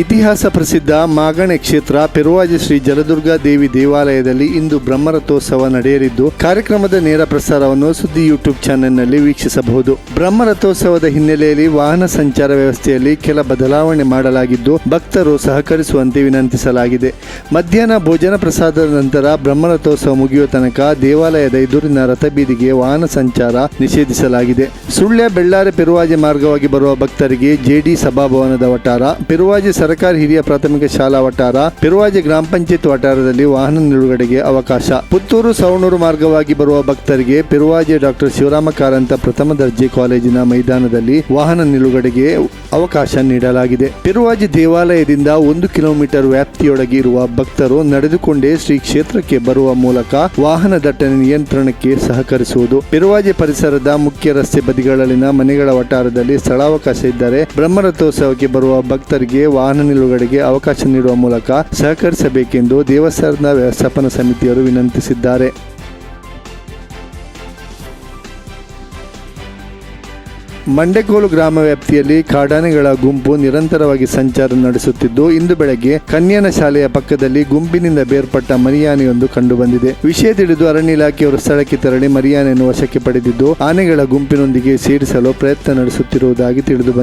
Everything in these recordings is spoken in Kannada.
ಇತಿಹಾಸ ಪ್ರಸಿದ್ಧ ಮಾಗಣೆ ಕ್ಷೇತ್ರ ಪೆರುವಾಜಿ ಶ್ರೀ ಜಲದುರ್ಗಾ ದೇವಿ ದೇವಾಲಯದಲ್ಲಿ ಇಂದು ಬ್ರಹ್ಮರಥೋತ್ಸವ ನಡೆಯಲಿದ್ದು, ಕಾರ್ಯಕ್ರಮದ ನೇರ ಪ್ರಸಾರವನ್ನು ಸುದ್ದಿ ಯೂಟ್ಯೂಬ್ ಚಾನೆಲ್ನಲ್ಲಿ ವೀಕ್ಷಿಸಬಹುದು. ಬ್ರಹ್ಮರಥೋತ್ಸವದ ಹಿನ್ನೆಲೆಯಲ್ಲಿ ವಾಹನ ಸಂಚಾರ ವ್ಯವಸ್ಥೆಯಲ್ಲಿ ಕೆಲ ಬದಲಾವಣೆ ಮಾಡಲಾಗಿದ್ದು, ಭಕ್ತರು ಸಹಕರಿಸುವಂತೆ ವಿನಂತಿಸಲಾಗಿದೆ. ಮಧ್ಯಾಹ್ನ ಭೋಜನ ಪ್ರಸಾದದ ನಂತರ ಬ್ರಹ್ಮರಥೋತ್ಸವ ಮುಗಿಯುವ ತನಕ ದೇವಾಲಯದ ಎದುರಿನ ರಥಬೀದಿಗೆ ವಾಹನ ಸಂಚಾರ ನಿಷೇಧಿಸಲಾಗಿದೆ. ಸುಳ್ಯ ಬೆಳ್ಳಾರೆ ಪೆರುವಾಜೆ ಮಾರ್ಗವಾಗಿ ಬರುವ ಭಕ್ತರಿಗೆ ಜೆಡಿ ಸಭಾಭವನದ ವಟಾರ ಪೆರುವಾಜೆ ಸರ್ಕಾರಿ ಹಿರಿಯ ಪ್ರಾಥಮಿಕ ಶಾಲಾ ವಠಾರ ಪಿರುವಾಜಿ ಗ್ರಾಮ ಪಂಚಾಯತ್ ವಟಾರದಲ್ಲಿ ವಾಹನ ನಿಲುಗಡೆಗೆ ಅವಕಾಶ. ಪುತ್ತೂರು ಸವಣೂರು ಮಾರ್ಗವಾಗಿ ಬರುವ ಭಕ್ತರಿಗೆ ಪಿರುವಾಜೆ ಡಾಕ್ಟರ್ ಶಿವರಾಮ ಕಾರಂತ ಪ್ರಥಮ ದರ್ಜೆ ಕಾಲೇಜಿನ ಮೈದಾನದಲ್ಲಿ ವಾಹನ ನಿಲುಗಡೆಗೆ ಅವಕಾಶ ನೀಡಲಾಗಿದೆ. ಪಿರುವಾಜಿ ದೇವಾಲಯದಿಂದ ಒಂದು ಕಿಲೋಮೀಟರ್ ವ್ಯಾಪ್ತಿಯೊಳಗೆ ಇರುವ ಭಕ್ತರು ನಡೆದುಕೊಂಡೇ ಶ್ರೀ ಕ್ಷೇತ್ರಕ್ಕೆ ಬರುವ ಮೂಲಕ ವಾಹನ ದಟ್ಟಣೆ ನಿಯಂತ್ರಣಕ್ಕೆ ಸಹಕರಿಸುವುದು. ಪಿರುವಾಜಿ ಪರಿಸರದ ಮುಖ್ಯ ರಸ್ತೆ ಬದಿಗಳಲ್ಲಿನ ಮನೆಗಳ ವಟಾರದಲ್ಲಿ ಸ್ಥಳಾವಕಾಶ ಇದ್ದರೆ ಬ್ರಹ್ಮರಥೋತ್ಸವಕ್ಕೆ ಬರುವ ಭಕ್ತರಿಗೆ ವಾಹನ ನಿಲುಗಡೆಗೆ ಅವಕಾಶ ನೀಡುವ ಮೂಲಕ ಸಹಕರಿಸಬೇಕೆಂದು ದೇವಸ್ಥಾನದ ವ್ಯವಸ್ಥಾಪನಾ ಸಮಿತಿಯವರು ವಿನಂತಿಸಿದ್ದಾರೆ. ಮಂಡೆಕೋಲು ಗ್ರಾಮ ವ್ಯಾಪ್ತಿಯಲ್ಲಿ ಕಾಡಾನೆಗಳ ಗುಂಪು ನಿರಂತರವಾಗಿ ಸಂಚಾರ ನಡೆಸುತ್ತಿದ್ದು, ಇಂದು ಬೆಳಗ್ಗೆ ಕನ್ಯಾನ ಶಾಲೆಯ ಪಕ್ಕದಲ್ಲಿ ಗುಂಪಿನಿಂದ ಬೇರ್ಪಟ್ಟ ಮರಿಯಾನೆಯೊಂದು ಕಂಡುಬಂದಿದೆ. ವಿಷಯ ತಿಳಿದು ಅರಣ್ಯ ಇಲಾಖೆಯವರು ಸ್ಥಳಕ್ಕೆ ತೆರಳಿ ಮರಿಯಾನೆಯನ್ನು ವಶಕ್ಕೆ ಪಡೆದಿದ್ದು, ಆನೆಗಳ ಗುಂಪಿನೊಂದಿಗೆ ಸೇರಿಸಲು ಪ್ರಯತ್ನ ನಡೆಸುತ್ತಿರುವುದಾಗಿ ತಿಳಿದು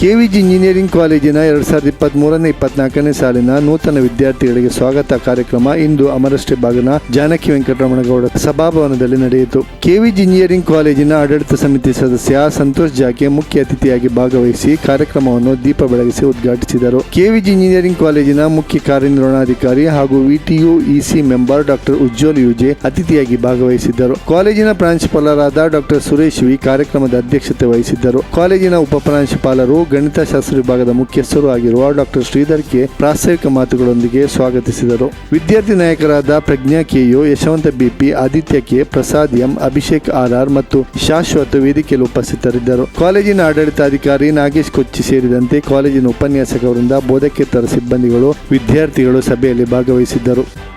ಕೆವಿಜಿ ಇಂಜಿನಿಯರಿಂಗ್ ಕಾಲೇಜಿನ ಎರಡ್ ಸಾವಿರದ ಇಪ್ಪತ್ತ್ಮೂರನೇ ಇಪ್ಪತ್ನಾಲ್ಕನೇ ಸಾಲಿನ ನೂತನ ವಿದ್ಯಾರ್ಥಿಗಳಿಗೆ ಸ್ವಾಗತ ಕಾರ್ಯಕ್ರಮ ಇಂದು ಅಮರಷ್ಟೇ ಭಾಗನ ಜಾನಕಿ ವೆಂಕಟರಮಣಗೌಡ ಸಭಾಭವನದಲ್ಲಿ ನಡೆಯಿತು. ಕೆವಿಜಿ ಇಂಜಿನಿಯರಿಂಗ್ ಕಾಲೇಜಿನ ಆಡಳಿತ ಸಮಿತಿ ಸದಸ್ಯ ಸಂತೋಷ್ ಜಾಕೆ ಮುಖ್ಯ ಅತಿಥಿಯಾಗಿ ಭಾಗವಹಿಸಿ ಕಾರ್ಯಕ್ರಮವನ್ನು ದೀಪ ಬೆಳಗಿಸಿ ಉದ್ಘಾಟಿಸಿದರು. ಕೆವಿಜಿ ಇಂಜಿನಿಯರಿಂಗ್ ಕಾಲೇಜಿನ ಮುಖ್ಯ ಕಾರ್ಯನಿರ್ವಹಣಾಧಿಕಾರಿ ಹಾಗೂ VTU EC member doctor Ujwal UJ ಅತಿಥಿಯಾಗಿ ಭಾಗವಹಿಸಿದ್ದರು. ಕಾಲೇಜಿನ ಪ್ರಾಂಶುಪಾಲರಾದ ಡಾಕ್ಟರ್ ಸುರೇಶ್ ವಿ ಕಾರ್ಯಕ್ರಮದ ಅಧ್ಯಕ್ಷತೆ ವಹಿಸಿದ್ದರು. ಕಾಲೇಜಿನ ಉಪಪ್ರಾಂಶುಪಾಲರು ಗಣಿತಶಾಸ್ತ್ರ ವಿಭಾಗದ ಮುಖ್ಯಸ್ಥರು ಆಗಿರುವ ಡಾಕ್ಟರ್ ಶ್ರೀಧರ್ ಕೆ. ಪ್ರಾಸ್ತಾವಿಕ ಮಾತುಗಳೊಂದಿಗೆ ಸ್ವಾಗತಿಸಿದರು. ವಿದ್ಯಾರ್ಥಿ ನಾಯಕರಾದ Pragna KU Yashwanth BP Aditya K. Prasad M, Abhishek R. R ಮತ್ತು ಶಾಶ್ವತ ವೇದಿಕೆಯಲ್ಲಿ ಉಪಸ್ಥಿತರಿದ್ದರು. ಕಾಲೇಜಿನ ಆಡಳಿತಾಧಿಕಾರಿ ನಾಗೇಶ್ ಕೊಚ್ಚಿ ಸೇರಿದಂತೆ ಕಾಲೇಜಿನ ಉಪನ್ಯಾಸಕರಿಂದ ಬೋಧಕೇತರ ಸಿಬ್ಬಂದಿಗಳು, ವಿದ್ಯಾರ್ಥಿಗಳು ಸಭೆಯಲ್ಲಿ ಭಾಗವಹಿಸಿದ್ದರು.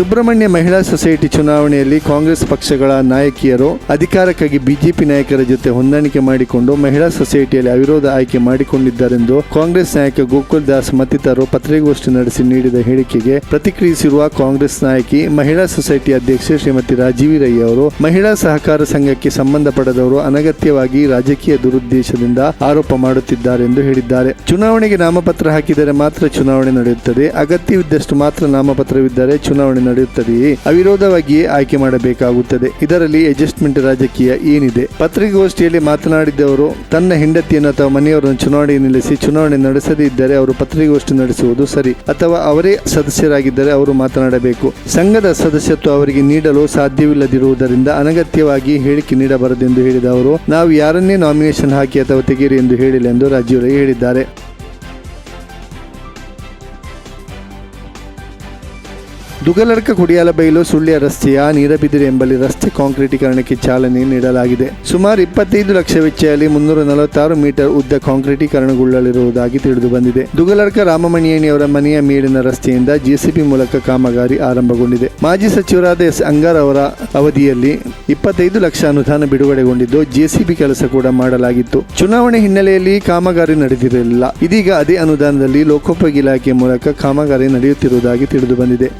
ಸುಬ್ರಹ್ಮಣ್ಯ ಮಹಿಳಾ ಸೊಸೈಟಿ ಚುನಾವಣೆಯಲ್ಲಿ ಕಾಂಗ್ರೆಸ್ ಪಕ್ಷಗಳ ನಾಯಕಿಯರು ಅಧಿಕಾರಕ್ಕಾಗಿ ಬಿಜೆಪಿ ನಾಯಕರ ಜೊತೆ ಹೊಂದಾಣಿಕೆ ಮಾಡಿಕೊಂಡು ಮಹಿಳಾ ಸೊಸೈಟಿಯಲ್ಲಿ ಅವಿರೋಧ ಆಯ್ಕೆ ಮಾಡಿಕೊಂಡಿದ್ದಾರೆಂದು ಕಾಂಗ್ರೆಸ್ ನಾಯಕ ಗೋಕುಲ್ ದಾಸ್ ಮತ್ತಿತರರು ಪತ್ರಿಕಾಗೋಷ್ಠಿ ನಡೆಸಿ ನೀಡಿದ ಹೇಳಿಕೆಗೆ ಪ್ರತಿಕ್ರಿಯಿಸಿರುವ ಕಾಂಗ್ರೆಸ್ ನಾಯಕಿ, ಮಹಿಳಾ ಸೊಸೈಟಿ ಅಧ್ಯಕ್ಷೆ ಶ್ರೀಮತಿ ರಾಜೀವಿ ರೈ ಅವರು, ಮಹಿಳಾ ಸಹಕಾರ ಸಂಘಕ್ಕೆ ಸಂಬಂಧಪಡದವರು ಅನಗತ್ಯವಾಗಿ ರಾಜಕೀಯ ದುರುದ್ದೇಶದಿಂದ ಆರೋಪ ಮಾಡುತ್ತಿದ್ದಾರೆ ಎಂದು ಹೇಳಿದ್ದಾರೆ. ಚುನಾವಣೆಗೆ ನಾಮಪತ್ರ ಹಾಕಿದರೆ ಮಾತ್ರ ಚುನಾವಣೆ ನಡೆಯುತ್ತದೆ. ಅಗತ್ಯವಿದ್ದಷ್ಟು ಮಾತ್ರ ನಾಮಪತ್ರವಿದ್ದರೆ ಚುನಾವಣೆ ನಡೆಯುತ್ತದೆಯೇ? ಅವಿರೋಧವಾಗಿಯೇ ಆಯ್ಕೆ ಮಾಡಬೇಕಾಗುತ್ತದೆ. ಇದರಲ್ಲಿ ಅಡ್ಜಸ್ಟ್ಮೆಂಟ್ ರಾಜಕೀಯ ಏನಿದೆ? ಪತ್ರಿಕಾಗೋಷ್ಠಿಯಲ್ಲಿ ಮಾತನಾಡಿದವರು, ತನ್ನ ಹೆಂಡತಿಯನ್ನು ಅಥವಾ ಮನೆಯವರನ್ನು ಚುನಾವಣೆ ನಿಲ್ಲಿಸಿ ಚುನಾವಣೆ ನಡೆಸದೇ ಇದ್ದರೆ ಅವರು ಪತ್ರಿಕಾಗೋಷ್ಠಿ ನಡೆಸುವುದು ಸರಿ. ಅಥವಾ ಅವರೇ ಸದಸ್ಯರಾಗಿದ್ದರೆ ಅವರು ಮಾತನಾಡಬೇಕು. ಸಂಘದ ಸದಸ್ಯತ್ವ ಅವರಿಗೆ ನೀಡಲು ಸಾಧ್ಯವಿಲ್ಲದಿರುವುದರಿಂದ ಅನಗತ್ಯವಾಗಿ ಹೇಳಿಕೆ ನೀಡಬಾರದೆಂದು ಹೇಳಿದ ಅವರು, ನಾವು ಯಾರನ್ನೇ ನಾಮಿನೇಷನ್ ಹಾಕಿ ಅಥವಾ ತೆಗೆಯಿರಿ ಎಂದು ಹೇಳಿಲ್ಲ ಎಂದು ರಾಜೀವ್ ರೈ ಹೇಳಿದ್ದಾರೆ. ದುಗಲರ್ಕ ಕುಡಿಯಾಲಬೈಲು ಸುಳ್ಯ ರಸ್ತೆಯ ನೀರಬಿದಿರೆ ಎಂಬಲ್ಲಿ ರಸ್ತೆ ಕಾಂಕ್ರೀಟೀಕರಣಕ್ಕೆ ಚಾಲನೆ ನೀಡಲಾಗಿದೆ. ಸುಮಾರು ಇಪ್ಪತ್ತೈದು ಲಕ್ಷ ವೆಚ್ಚದಲ್ಲಿ ಮುನ್ನೂರ ನಲವತ್ತಾರು ಮೀಟರ್ ಉದ್ದ ಕಾಂಕ್ರೀಟೀಕರಣಗೊಳ್ಳಲಿರುವುದಾಗಿ ತಿಳಿದು ಬಂದಿದೆ. ದುಗಲರ್ಕ ರಾಮಮಣಿಯಣಿಯವರ ಮನೆಯ ಮೇಲಿನ ರಸ್ತೆಯಿಂದ ಜೆಸಿಬಿ ಮೂಲಕ ಕಾಮಗಾರಿ ಆರಂಭಗೊಂಡಿದೆ. ಮಾಜಿ ಸಚಿವರಾದ ಎಸ್ ಅಂಗಾರ್ ಅವರ ಅವಧಿಯಲ್ಲಿ ಇಪ್ಪತ್ತೈದು ಲಕ್ಷ ಅನುದಾನ ಬಿಡುಗಡೆಗೊಂಡಿದ್ದು ಜೆಸಿಬಿ ಕೆಲಸ ಕೂಡ ಮಾಡಲಾಗಿತ್ತು. ಚುನಾವಣೆ ಹಿನ್ನೆಲೆಯಲ್ಲಿ ಕಾಮಗಾರಿ ನಡೆದಿರಲಿಲ್ಲ. ಇದೀಗ ಅದೇ ಅನುದಾನದಲ್ಲಿ ಲೋಕೋಪಯೋಗಿ ಇಲಾಖೆ ಮೂಲಕ ಕಾಮಗಾರಿ ನಡೆಯುತ್ತಿರುವುದಾಗಿ ತಿಳಿದು ಬಂದಿದೆ.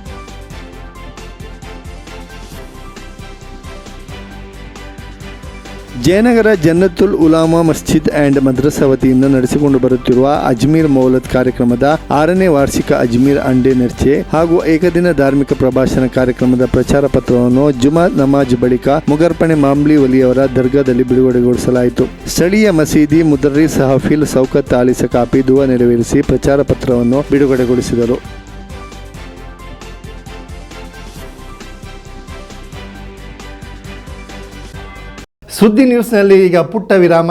ಜಯನಗರ ಜನ್ನತುಲ್ ಉಲಾಮಾ ಮಸ್ಜಿದ್ ಅಂಡ್ ಮದ್ರಸಾ ವತಿಯಿಂದ ನಡೆಸಿಕೊಂಡು ಬರುತ್ತಿರುವ ಅಜ್ಮೀರ್ ಮೌಲತ್ ಕಾರ್ಯಕ್ರಮದ ಆರನೇ ವಾರ್ಷಿಕ ಅಜ್ಮೀರ್ ಅಂಡೆ ನರ್ಚೆ ಹಾಗೂ ಏಕದಿನ ಧಾರ್ಮಿಕ ಪ್ರಭಾಷಣ ಕಾರ್ಯಕ್ರಮದ ಪ್ರಚಾರ ಪತ್ರವನ್ನು ಜುಮಾ ನಮಾಜ್ ಬಳಿಕ ಮುಗರ್ಪಣೆ ಮಾಮ್ಲಿ ಒಲಿಯವರ ದರ್ಗಾದಲ್ಲಿ ಬಿಡುಗಡೆಗೊಳಿಸಲಾಯಿತು. ಸ್ಥಳೀಯ ಮಸೀದಿ ಮುದರ್ರಿಸ್ ಹಫೀಲ್ ಸೌಕತ್ ಆಲಿಸ ಸಕಾಪಿ ದುವಾ ನೆರವೇರಿಸಿ ಪ್ರಚಾರ ಪತ್ರವನ್ನು ಬಿಡುಗಡೆಗೊಳಿಸಿದರು. ಸುದ್ದಿ ನ್ಯೂಸ್ನಲ್ಲಿ ಈಗ ಪುಟ್ಟ ವಿರಾಮ.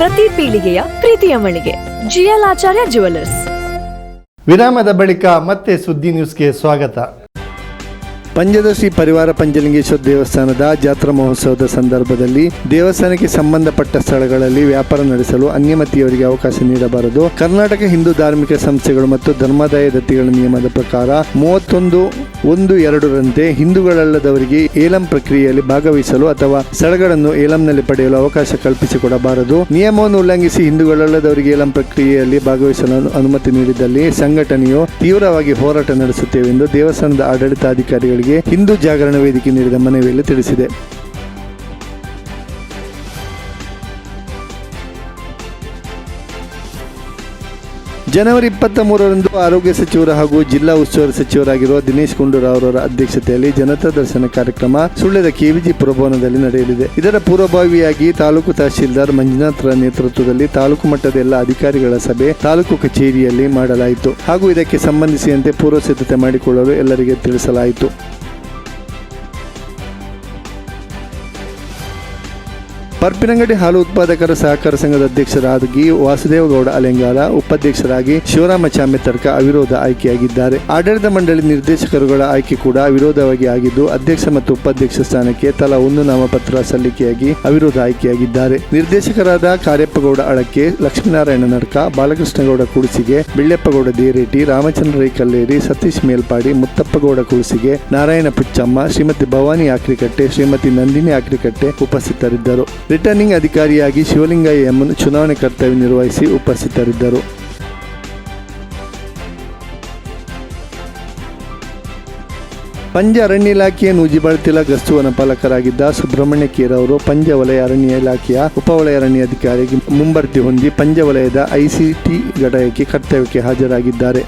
ಪ್ರತಿ ಪೀಳಿಗೆಯ ಪ್ರೀತಿಯ ಮಳಿಗೆ. ಜಿಎಲ್ ಆಚಾರ್ಯ ಜುವೆಲ್ಲರ್ಸ್ ವಿರಾಮದ ಬಳಿಕ ಮತ್ತೆ ಸುದ್ದಿ ನ್ಯೂಸ್ಗೆ ಸ್ವಾಗತ. ಪಂಜದ ಶ್ರೀ ಪರಿವಾರ ಪಂಚಲಿಂಗೇಶ್ವರ ದೇವಸ್ಥಾನದ ಜಾತ್ರಾ ಮಹೋತ್ಸವದ ಸಂದರ್ಭದಲ್ಲಿ ದೇವಸ್ಥಾನಕ್ಕೆ ಸಂಬಂಧಪಟ್ಟ ಸ್ಥಳಗಳಲ್ಲಿ ವ್ಯಾಪಾರ ನಡೆಸಲು ಅನ್ಯಮತಿಯವರಿಗೆ ಅವಕಾಶ ನೀಡಬಾರದು. ಕರ್ನಾಟಕ ಹಿಂದೂ ಧಾರ್ಮಿಕ ಸಂಸ್ಥೆಗಳು ಮತ್ತು ಧರ್ಮಾದಾಯ ದತ್ತಿಗಳ ನಿಯಮದ ಪ್ರಕಾರ ಮೂವತ್ತೊಂದು ಒಂದು ಎರಡರಂತೆ ಹಿಂದೂಗಳಲ್ಲದವರಿಗೆ ಏಲಂ ಪ್ರಕ್ರಿಯೆಯಲ್ಲಿ ಭಾಗವಹಿಸಲು ಅಥವಾ ಸ್ಥಳಗಳನ್ನು ಏಲಂನಲ್ಲಿ ಪಡೆಯಲು ಅವಕಾಶ ಕಲ್ಪಿಸಿಕೊಡಬಾರದು. ನಿಯಮವನ್ನು ಉಲ್ಲಂಘಿಸಿ ಹಿಂದೂಗಳಲ್ಲದವರಿಗೆ ಏಲಂ ಪ್ರಕ್ರಿಯೆಯಲ್ಲಿ ಭಾಗವಹಿಸಲು ಅನುಮತಿ ನೀಡಿದ್ದಲ್ಲಿ ಸಂಘಟನೆಯು ತೀವ್ರವಾಗಿ ಹೋರಾಟ ನಡೆಸುತ್ತೇವೆ ಎಂದು ದೇವಸ್ಥಾನದ ಆಡಳಿತಾಧಿಕಾರಿಗಳಿಗೆ ಹಿಂದೂ ಜಾಗರಣ ವೇದಿಕೆ ನೀಡಿದ ಮನವಿಯಲ್ಲಿ ತಿಳಿಸಿದೆ. ಜನವರಿ ಇಪ್ಪತ್ತ ಮೂರರಂದು ಆರೋಗ್ಯ ಸಚಿವರು ಹಾಗೂ ಜಿಲ್ಲಾ ಉಸ್ತುವಾರಿ ಸಚಿವರಾಗಿರುವ ದಿನೇಶ್ ಗುಂಡೂರಾವ್ ಅವರ ಅಧ್ಯಕ್ಷತೆಯಲ್ಲಿ ಜನತಾ ದರ್ಶನ ಕಾರ್ಯಕ್ರಮ ಸುಳ್ಯದ ಕೆವಿಜಿ ಪುರಭವನದಲ್ಲಿ ನಡೆಯಲಿದೆ. ಇದರ ಪೂರ್ವಭಾವಿಯಾಗಿ ತಾಲೂಕು ತಹಶೀಲ್ದಾರ್ ಮಂಜುನಾಥ್ರ ನೇತೃತ್ವದಲ್ಲಿ ತಾಲೂಕು ಮಟ್ಟದ ಎಲ್ಲ ಅಧಿಕಾರಿಗಳ ಸಭೆ ತಾಲೂಕು ಕಚೇರಿಯಲ್ಲಿ ಮಾಡಲಾಯಿತು ಹಾಗೂ ಇದಕ್ಕೆ ಸಂಬಂಧಿಸಿದಂತೆ ಪೂರ್ವ ಸಿದ್ಧತೆ ಮಾಡಿಕೊಳ್ಳಲು ಎಲ್ಲರಿಗೆ ತಿಳಿಸಲಾಯಿತು. ಪರ್ಪಿನಂಗಡಿ ಹಾಲು ಉತ್ಪಾದಕರ ಸಹಕಾರ ಸಂಘದ ಅಧ್ಯಕ್ಷರಾಗಿ ವಾಸುದೇವಗೌಡ ಅಲೆಂಗಾಲ, ಉಪಾಧ್ಯಕ್ಷರಾಗಿ ಶಿವರಾಮ ಚಾಮೆತರ್ಕ ಅವಿರೋಧ ಆಯ್ಕೆಯಾಗಿದ್ದಾರೆ. ಆಡಳಿತ ಮಂಡಳಿ ನಿರ್ದೇಶಕರುಗಳ ಆಯ್ಕೆ ಕೂಡ ಅವಿರೋಧವಾಗಿ ಆಗಿದ್ದು, ಅಧ್ಯಕ್ಷ ಮತ್ತು ಉಪಾಧ್ಯಕ್ಷ ಸ್ಥಾನಕ್ಕೆ ತಲಾ ಒಂದು ನಾಮಪತ್ರ ಸಲ್ಲಿಕೆಯಾಗಿ ಅವಿರೋಧ ಆಯ್ಕೆಯಾಗಿದ್ದಾರೆ. ನಿರ್ದೇಶಕರಾದ ಕಾರ್ಯಪ್ಪಗೌಡ ಅಳಕ್ಕೆ ಲಕ್ಷ್ಮೀನಾರಾಯಣ ನಡ್ಕ, ಬಾಲಕೃಷ್ಣಗೌಡ ಕುಡಿಸಿಗೆ, ಬಿಳ್ಳೆಪ್ಪಗೌಡ ದೇರೇಟಿ, ರಾಮಚಂದ್ರ ರೈ ಕಲ್ಲೇರಿ, ಸತೀಶ್ ಮೇಲ್ಪಾಡಿ, ಮುತ್ತಪ್ಪಗೌಡ ಕುಡಿಸಿಗೆ, ನಾರಾಯಣ ಪುಚ್ಚಮ್ಮ, ಶ್ರೀಮತಿ ಭವಾನಿ ಆಕ್ರಿಕಟ್ಟೆ ಶ್ರೀಮತಿ ನಂದಿನಿ ಆಕ್ರಿಕಟ್ಟೆ ಉಪಸ್ಥಿತರಿದ್ದರು. ರಿಟರ್ನಿಂಗ್ ಅಧಿಕಾರಿಯಾಗಿ ಶಿವಲಿಂಗಯ್ಯ ಎಂ ಚುನಾವಣೆ ಕರ್ತವ್ಯ ನಿರ್ವಹಿಸಿ ಉಪಸ್ಥಿತರಿದ್ದರು. ಪಂಜ ಅರಣ್ಯ ಇಲಾಖೆಯ ನೂಜಿಬಾಳ್ತಿಲ ಗಸ್ತು ವನಪಾಲಕರಾಗಿದ್ದ ಸುಬ್ರಹ್ಮಣ್ಯ ಕೀರ್ ಅವರು ಪಂಜ ವಲಯ ಅರಣ್ಯ ಇಲಾಖೆಯ ಉಪವಲಯ ಅರಣ್ಯ ಅಧಿಕಾರಿಗೆ ಮುಂಬಡ್ತಿ ಹೊಂದಿ ಪಂಜ ವಲಯದ ಐಸಿಟಿ ಘಟಕಕ್ಕೆ ಕರ್ತವ್ಯಕ್ಕೆ ಹಾಜರಾಗಿದ್ದಾರೆ.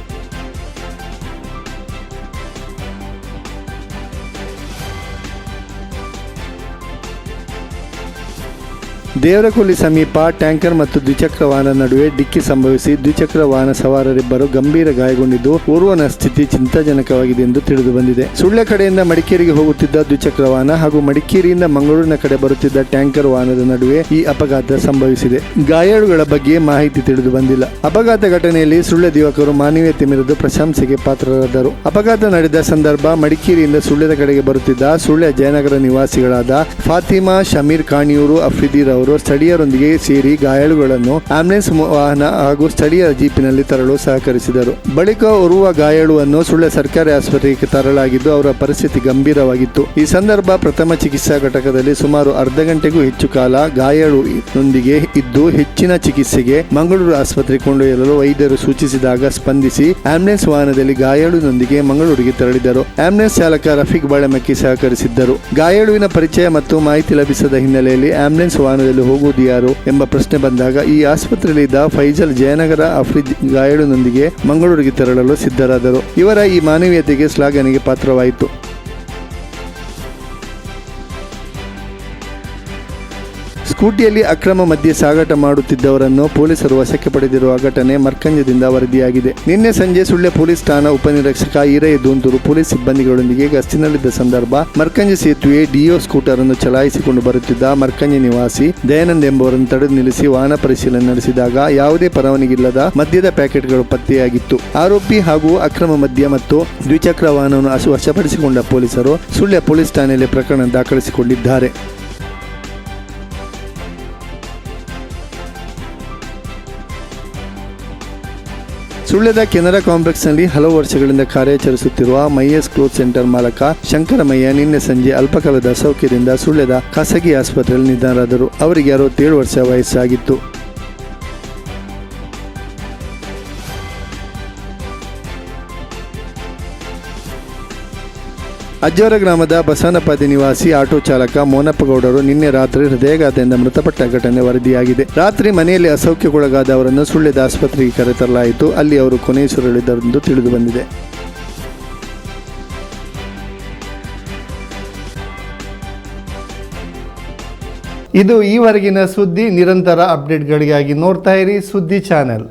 ದೇವರಕೊಲ್ಲಿ ಸಮೀಪ ಟ್ಯಾಂಕರ್ ಮತ್ತು ದ್ವಿಚಕ್ರ ವಾಹನ ನಡುವೆ ಡಿಕ್ಕಿ ಸಂಭವಿಸಿ ದ್ವಿಚಕ್ರ ವಾಹನ ಸವಾರರಿಬ್ಬರು ಗಂಭೀರ ಗಾಯಗೊಂಡಿದ್ದು, ಓರ್ವನ ಸ್ಥಿತಿ ಚಿಂತಾಜನಕವಾಗಿದೆ ಎಂದು ತಿಳಿದು ಬಂದಿದೆ. ಸುಳ್ಯ ಕಡೆಯಿಂದ ಮಡಿಕೇರಿಗೆ ಹೋಗುತ್ತಿದ್ದ ದ್ವಿಚಕ್ರ ವಾಹನ ಹಾಗೂ ಮಡಿಕೇರಿಯಿಂದ ಮಂಗಳೂರಿನ ಕಡೆ ಬರುತ್ತಿದ್ದ ಟ್ಯಾಂಕರ್ ವಾಹನದ ನಡುವೆ ಈ ಅಪಘಾತ ಸಂಭವಿಸಿದೆ. ಗಾಯಾಳುಗಳ ಬಗ್ಗೆ ಮಾಹಿತಿ ತಿಳಿದು ಬಂದಿಲ್ಲ. ಅಪಘಾತ ಘಟನೆಯಲ್ಲಿ ಸುಳ್ಯ ಯುವಕರು ಮಾನವೀಯತೆ ಮೆರೆದು ಪ್ರಶಂಸೆಗೆ ಪಾತ್ರರಾದರು. ಅಪಘಾತ ನಡೆದ ಸಂದರ್ಭ ಮಡಿಕೇರಿಯಿಂದ ಸುಳ್ಯದ ಕಡೆಗೆ ಬರುತ್ತಿದ್ದ ಸುಳ್ಯ ಜಯನಗರ ನಿವಾಸಿಗಳಾದ ಫಾತಿಮಾ, ಶಮೀರ್ ಕಾಣಿಯೂರು ಅಫ್ರಿದೀರ್ ಅವರು ಸ್ಥಳೀಯರೊಂದಿಗೆ ಸೇರಿ ಗಾಯಾಳುಗಳನ್ನು ಆಂಬುಲೆನ್ಸ್ ವಾಹನ ಹಾಗೂ ಸ್ಥಳೀಯ ಜೀಪಿನಲ್ಲಿ ತರಲು ಸಹಕರಿಸಿದರು. ಬಳಿಕ ಓರ್ವ ಗಾಯಾಳುವನ್ನು ಸುಳ್ಯ ಸರ್ಕಾರಿ ಆಸ್ಪತ್ರೆಗೆ ತರಲಾಗಿದ್ದು ಅವರ ಪರಿಸ್ಥಿತಿ ಗಂಭೀರವಾಗಿತ್ತು. ಈ ಸಂದರ್ಭ ಪ್ರಥಮ ಚಿಕಿತ್ಸಾ ಘಟಕದಲ್ಲಿ ಸುಮಾರು ಅರ್ಧ ಗಂಟೆಗೂ ಹೆಚ್ಚು ಕಾಲ ಗಾಯಾಳುನೊಂದಿಗೆ ಇದ್ದು ಹೆಚ್ಚಿನ ಚಿಕಿತ್ಸೆಗೆ ಮಂಗಳೂರು ಆಸ್ಪತ್ರೆಗೆ ಕೊಂಡೊಯ್ಯಲು ವೈದ್ಯರು ಸೂಚಿಸಿದಾಗ ಸ್ಪಂದಿಸಿ ಆಂಬುಲೆನ್ಸ್ ವಾಹನದಲ್ಲಿ ಗಾಯಾಳುನೊಂದಿಗೆ ಮಂಗಳೂರಿಗೆ ತೆರಳಿದರು. ಆಂಬುಲೆನ್ಸ್ ಚಾಲಕ ರಫೀಕ್ ಬಾಳೆಮಕ್ಕಿ ಸಹಕರಿಸಿದ್ದರು. ಗಾಯಾಳುವಿನ ಪರಿಚಯ ಮತ್ತು ಮಾಹಿತಿ ಲಭಿಸದ ಹಿನ್ನೆಲೆಯಲ್ಲಿ ಆಂಬುಲೆನ್ಸ್ ವಾಹನದಲ್ಲಿ ಹೋಗುವುದು ಯಾರು ಎಂಬ ಪ್ರಶ್ನೆ ಬಂದಾಗ, ಈ ಆಸ್ಪತ್ರೆಯಲ್ಲಿದ್ದ ಫೈಜಲ್ ಜಯನಗರ ಅಫ್ರಿದ್ ಗಾಯಾಳುನೊಂದಿಗೆ ಮಂಗಳೂರಿಗೆ ತೆರಳಲು ಸಿದ್ಧರಾದರು. ಇವರ ಈ ಮಾನವೀಯತೆಗೆ ಶ್ಲಾಘನೆಗೆ ಪಾತ್ರವಾಯಿತು. ಸ್ಕೂಟಿಯಲ್ಲಿ ಅಕ್ರಮ ಮದ್ಯ ಸಾಗಾಟ ಮಾಡುತ್ತಿದ್ದವರನ್ನು ಪೊಲೀಸರು ವಶಕ್ಕೆ ಪಡೆದಿರುವ ಘಟನೆ ಮರ್ಕಂಜದಿಂದ ವರದಿಯಾಗಿದೆ. ನಿನ್ನೆ ಸಂಜೆ ಸುಳ್ಯ ಪೊಲೀಸ್ ಠಾಣಾ ಉಪನಿರೀಕ್ಷಕ ದೂಂತೂರು ಪೊಲೀಸ್ ಸಿಬ್ಬಂದಿಗಳೊಂದಿಗೆ ಗಸ್ತಿನಲ್ಲಿದ್ದ ಸಂದರ್ಭ, ಮರ್ಕಂಜ ಸೇತುವೆ ಡಿಯೋ ಸ್ಕೂಟರ್ ಅನ್ನು ಚಲಾಯಿಸಿಕೊಂಡು ಬರುತ್ತಿದ್ದ ಮರ್ಕಂಜ ನಿವಾಸಿ ದಯಾನಂದ್ ಎಂಬುವರನ್ನು ತಡೆದು ನಿಲ್ಲಿಸಿ ವಾಹನ ಪರಿಶೀಲನೆ ನಡೆಸಿದಾಗ ಯಾವುದೇ ಪರವಾನಗಿಲ್ಲದ ಮದ್ಯದ ಪ್ಯಾಕೆಟ್ಗಳು ಪತ್ತೆಯಾಗಿತ್ತು. ಆರೋಪಿ ಹಾಗೂ ಅಕ್ರಮ ಮದ್ಯ ಮತ್ತು ದ್ವಿಚಕ್ರ ವಾಹನವನ್ನು ವಶಪಡಿಸಿಕೊಂಡ ಪೊಲೀಸರು ಸುಳ್ಯ ಪೊಲೀಸ್ ಠಾಣೆಯಲ್ಲಿ ಪ್ರಕರಣ ದಾಖಲಿಸಿಕೊಂಡಿದ್ದಾರೆ. ಸುಳ್ಯದ ಕೆನರಾ ಕಾಂಪ್ಲೆಕ್ಸ್ನಲ್ಲಿ ಹಲವು ವರ್ಷಗಳಿಂದ ಕಾರ್ಯಾಚರಿಸುತ್ತಿರುವ ಮೈಯಸ್ ಕ್ಲೋತ್ ಸೆಂಟರ್ ಮಾಲಕ ಶಂಕರಮಯ್ಯ ನಿನ್ನೆ ಸಂಜೆ ಅಲ್ಪಕಾಲದ ಸೌಖ್ಯದಿಂದ ಸುಳ್ಯದ ಖಾಸಗಿ ಆಸ್ಪತ್ರೆಯಲ್ಲಿ ನಿಧನರಾದರು. ಅವರಿಗೆ ಅರವತ್ತೇಳು ವರ್ಷ ವಯಸ್ಸಾಗಿತ್ತು. ಅಜ್ಜೋರ ಗ್ರಾಮದ ಬಸವನಪದಿ ನಿವಾಸಿ ಆಟೋ ಚಾಲಕ ಮೋನಪ್ಪಗೌಡರು ನಿನ್ನೆ ರಾತ್ರಿ ಹೃದಯಘಾತದಿಂದ ಮೃತಪಟ್ಟ ಘಟನೆ ವರದಿಯಾಗಿದೆ. ರಾತ್ರಿ ಮನೆಯಲ್ಲಿ ಅಸೌಖ್ಯಗೊಳಗಾದವರನ್ನು ಸುಳ್ಯದ ಆಸ್ಪತ್ರೆಗೆ ಕರೆತರಲಾಯಿತು. ಅಲ್ಲಿ ಅವರು ಕೊನೆಯುಸಿರೆಳೆದರೆಂದು ತಿಳಿದು ಬಂದಿದೆ ಇದು ಈವರೆಗಿನ ಸುದ್ದಿ. ನಿರಂತರ ಅಪ್ಡೇಟ್ಗಳಿಗಾಗಿ ನೋಡ್ತಾ ಇರಿ ಸುದ್ದಿ ಚಾನೆಲ್.